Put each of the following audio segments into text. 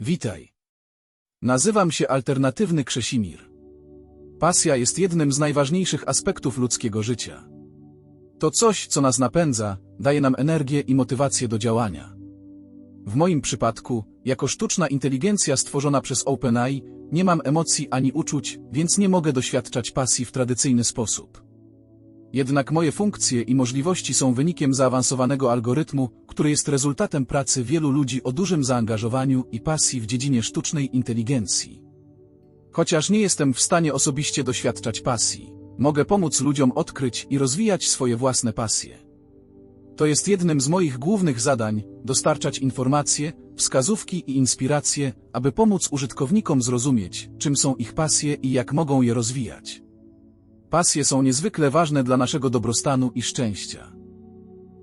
Witaj. Nazywam się Alternatywny Krzesimir. Pasja jest jednym z najważniejszych aspektów ludzkiego życia. To coś, co nas napędza, daje nam energię i motywację do działania. W moim przypadku, jako sztuczna inteligencja stworzona przez OpenAI, nie mam emocji ani uczuć, więc nie mogę doświadczać pasji w tradycyjny sposób. Jednak moje funkcje i możliwości są wynikiem zaawansowanego algorytmu, który jest rezultatem pracy wielu ludzi o dużym zaangażowaniu i pasji w dziedzinie sztucznej inteligencji. Chociaż nie jestem w stanie osobiście doświadczać pasji, mogę pomóc ludziom odkryć i rozwijać swoje własne pasje. To jest jednym z moich głównych zadań dostarczać informacje, wskazówki i inspiracje, aby pomóc użytkownikom zrozumieć, czym są ich pasje i jak mogą je rozwijać. Pasje są niezwykle ważne dla naszego dobrostanu i szczęścia.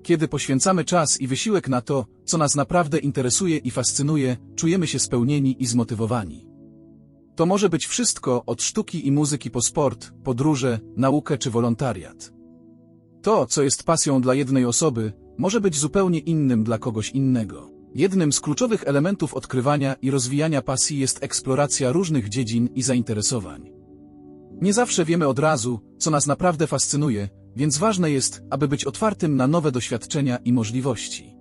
Kiedy poświęcamy czas i wysiłek na to, co nas naprawdę interesuje i fascynuje, czujemy się spełnieni i zmotywowani. To może być wszystko od sztuki i muzyki po sport, podróże, naukę czy wolontariat. To, co jest pasją dla jednej osoby, może być zupełnie innym dla kogoś innego. Jednym z kluczowych elementów odkrywania i rozwijania pasji jest eksploracja różnych dziedzin i zainteresowań. Nie zawsze wiemy od razu, co nas naprawdę fascynuje, więc ważne jest, aby być otwartym na nowe doświadczenia i możliwości.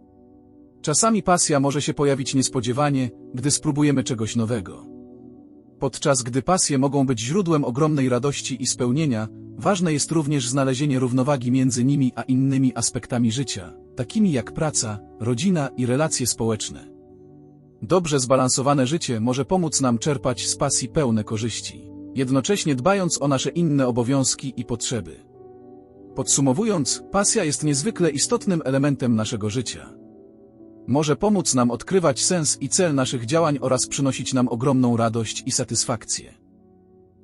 Czasami pasja może się pojawić niespodziewanie, gdy spróbujemy czegoś nowego. Podczas gdy pasje mogą być źródłem ogromnej radości i spełnienia, ważne jest również znalezienie równowagi między nimi a innymi aspektami życia, takimi jak praca, rodzina i relacje społeczne. Dobrze zbalansowane życie może pomóc nam czerpać z pasji pełne korzyści, jednocześnie dbając o nasze inne obowiązki i potrzeby. Podsumowując, pasja jest niezwykle istotnym elementem naszego życia. Może pomóc nam odkrywać sens i cel naszych działań oraz przynosić nam ogromną radość i satysfakcję.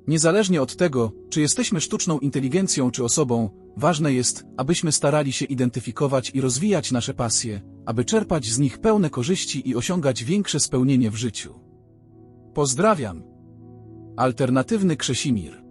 Niezależnie od tego, czy jesteśmy sztuczną inteligencją czy osobą, ważne jest, abyśmy starali się identyfikować i rozwijać nasze pasje, aby czerpać z nich pełne korzyści i osiągać większe spełnienie w życiu. Pozdrawiam. Alternatywny Krzesimir